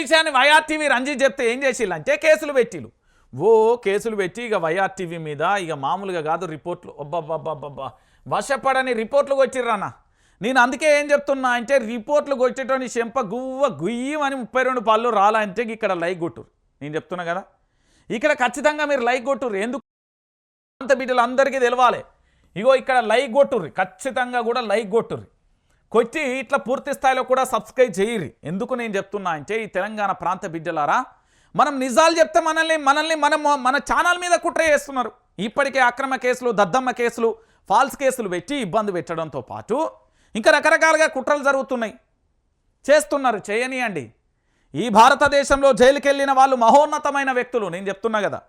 విషయాన్ని వైఆర్టీవీ రంజిత్ చెప్తే ఏం చేసిల్లంటే కేసులు పెట్టిలు ఓ కేసులు పెట్టి ఇక వైఆర్టీవీ మీద ఇక మామూలుగా కాదు రిపోర్ట్లు. అబ్బబ్బబ్బబ్బబ్బా. వర్షపడని రిపోర్ట్లు కొట్టిర్రానా నేను అందుకే ఏం చెప్తున్నా అంటే రిపోర్ట్లు కొట్టేటోని చెంప గువ్వ గుయ్యమని ముప్పై రెండు పళ్ళు రాలంటే ఇక్కడ లైక్ కొట్టురు నేను చెప్తున్నా కదా. ఇక్కడ ఖచ్చితంగా మీరు లైక్ కొట్టుర్రు. ఎందుకు అంత బిడ్డలు అందరికీ తెలవాలి? ఇగో ఇక్కడ లైక్ కొట్టుర్రి. ఖచ్చితంగా కూడా లైక్ కొట్టుర్రి. కొట్టి ఇట్లా పూర్తి స్థాయిలో కూడా సబ్స్క్రైబ్ చేయరు. ఎందుకు నేను చెప్తున్నా అంటే ఈ తెలంగాణ ప్రాంత బిడ్డలారా మనం నిజాలు చెప్తే మనల్ని మనల్ని మనం మన ఛానల్ మీద కుట్ర చేస్తున్నారు. ఇప్పటికే అక్రమ కేసులు దద్దమ్మ కేసులు ఫాల్స్ కేసులు పెట్టి ఇబ్బంది పెట్టడంతో పాటు ఇంకా రకరకాలుగా కుట్రలు జరుగుతున్నాయి. చేస్తున్నారు చేయనియండి. ఈ భారతదేశంలో జైలుకి వెళ్ళిన వాళ్ళు మహోన్నతమైన వ్యక్తులు నేను చెప్తున్నా కదా.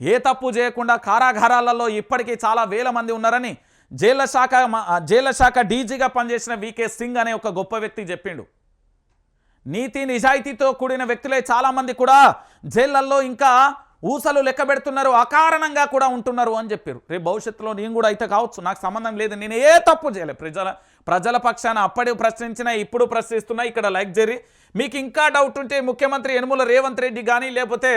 ఏ తప్పు చేయకుండా కారాగారాలలో ఇప్పటికీ చాలా వేల మంది ఉన్నారని జైళ్ళ శాఖ జైళ్ళ శాఖ డీజీగా పనిచేసిన వికే సింగ్ అనే ఒక గొప్ప వ్యక్తి చెప్పిండు. నీతి నిజాయితీతో కూడిన వ్యక్తులే చాలామంది కూడా జైళ్ళల్లో ఇంకా ఊసలు లెక్క పెడుతున్నారు అకారణంగా కూడా ఉంటున్నారు అని చెప్పారు రేపు భవిష్యత్తులో నేను కూడా అయితే కావచ్చు నాకు సంబంధం లేదు నేను ఏ తప్పు చేయలే. ప్రజల ప్రజల పక్షాన అప్పటి ప్రశ్నించినా ఇప్పుడు ప్రశ్నిస్తున్నా ఇక్కడ లైక్ జరి. మీకు ఇంకా డౌట్ ఉంటే ముఖ్యమంత్రి యనుమల రేవంత్ రెడ్డి కానీ లేకపోతే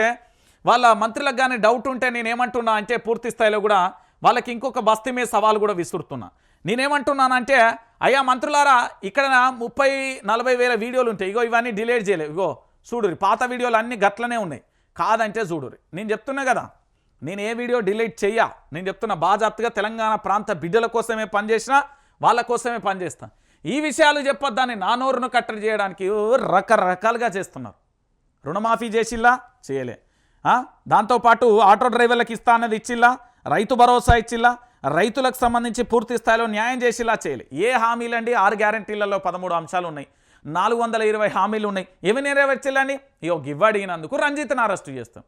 వాళ్ళ మంత్రులకు కానీ డౌట్ ఉంటే నేను ఏమంటున్నా అంటే పూర్తి స్థాయిలో కూడా వాళ్ళకి ఇంకొక బస్తీ మీద సవాల్ కూడా విసురుతున్నా. నేనేమంటున్నానంటే అయ్యా మంత్రులారా ఇక్కడ ముప్పై నలభై వేల వీడియోలు ఉంటాయి. ఇగో ఇవన్నీ డిలీట్ చేయలేవు ఇగో చూడురి పాత వీడియోలు అన్నీ గట్లనే ఉన్నాయి. కాదంటే చూడురి నేను చెప్తున్నా కదా నేను ఏ వీడియో డిలీట్ చెయ్యా? నేను చెప్తున్నా బాజాప్తిగా తెలంగాణ ప్రాంత బిడ్డల కోసమే పనిచేసినా వాళ్ళ కోసమే పనిచేస్తా ఈ విషయాలు చెప్పొద్దాన్ని నా నోరును కట్టడి చేయడానికి రకరకాలుగా చేస్తున్నారు. రుణమాఫీ చేసిల్లా? చేయలే. దాంతోపాటు ఆటో డ్రైవర్లకు ఇస్తా అన్నది ఇచ్చిల్లా? రైతు భరోసా ఇచ్చిల్లా? రైతులకు సంబంధించి పూర్తి స్థాయిలో న్యాయం చేసిలా చేయాలి. ఏ హామీలండి? ఆరు గ్యారంటీలలో పదమూడు అంశాలు ఉన్నాయి నాలుగు వందల ఇరవై హామీలు ఉన్నాయి ఏమి నెరవేర్చిల్లండి? ఇగో గివ్వడిగినందుకు రంజిత్ను అరెస్టు చేస్తాం.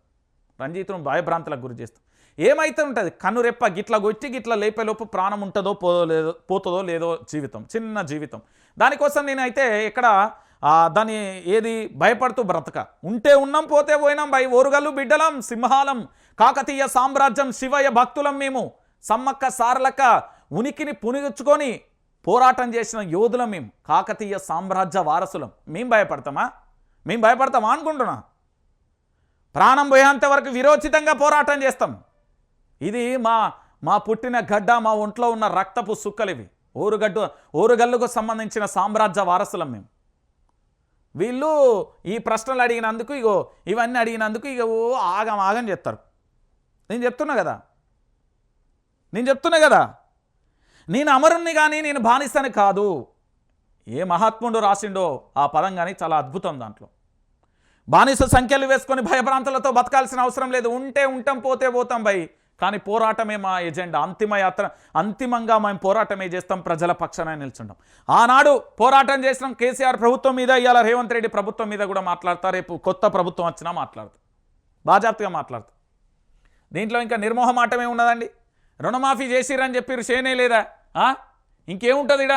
రంజిత్ను భయభ్రాంతులకు గురి చేస్తాం. ఏమైతే ఉంటుంది? కన్ను రెప్ప గిట్ల కొట్టి గిట్ల లేపేలోపు ప్రాణం ఉంటుందో పోలేదో పోతుందో లేదో జీవితం. చిన్న జీవితం. దానికోసం నేనైతే ఇక్కడ దాన్ని ఏది భయపడుతూ బ్రతక. ఉంటే ఉన్నాం పోతే పోయినాం భయ ఓరుగల్లు బిడ్డలం సింహాలం కాకతీయ సామ్రాజ్యం శివయ భక్తులం మేము. సమ్మక్క సారలక్క ఉనికిని పునిగుచ్చుకొని పోరాటం చేసిన యోధులం మేము కాకతీయ సామ్రాజ్య వారసులం. మేము భయపడతామా? మేము భయపడతామా అనుకుంటున్నా? ప్రాణం పోయేంత వరకు విరోచితంగా పోరాటం చేస్తాం. ఇది మా మా పుట్టిన గడ్డ మా ఒంట్లో ఉన్న రక్తపు సుక్కలు ఇవి ఓరుగడ్డు ఓరుగల్లుకు సంబంధించిన సామ్రాజ్య వారసులం మేము. వీళ్ళు ఈ ప్రశ్నలు అడిగినందుకు ఇగో ఇవన్నీ అడిగినందుకు ఇక ఓ ఆగం ఆగం చేస్తారు నేను చెప్తున్నా కదా? నేను చెప్తున్నా కదా? నేను అమరుణ్ణి కానీ నేను బానిస్తాను కాదు. ఏ మహాత్ముడు రాసిండో ఆ పదం కానీ చాలా అద్భుతం దాంట్లో. బానిస సంఖ్యలు వేసుకొని భయభ్రాంతులతో బతకాల్సిన అవసరం లేదు. ఉంటే ఉంటాం పోతే పోతాం భయ్ కానీ పోరాటమే మా ఎజెండా. అంతిమ యాత్ర అంతిమంగా మేము పోరాటమే చేస్తాం ప్రజల పక్షాన నిల్చుంటాం. ఆనాడు పోరాటం చేసినాం కేసీఆర్ ప్రభుత్వం మీద ఇవాళ రేవంత్ రెడ్డి ప్రభుత్వం మీద కూడా మాట్లాడతా. రేపు కొత్త ప్రభుత్వం వచ్చినా మాట్లాడతా. బాజాప్తిగా మాట్లాడతా. దీంట్లో ఇంకా నిర్మోహమాటమే ఉన్నదండి. రుణమాఫీ చేసిరని చెప్పిర్రు చేయనే లేదా? ఆ? ఇంకేముంటుంది ఇడా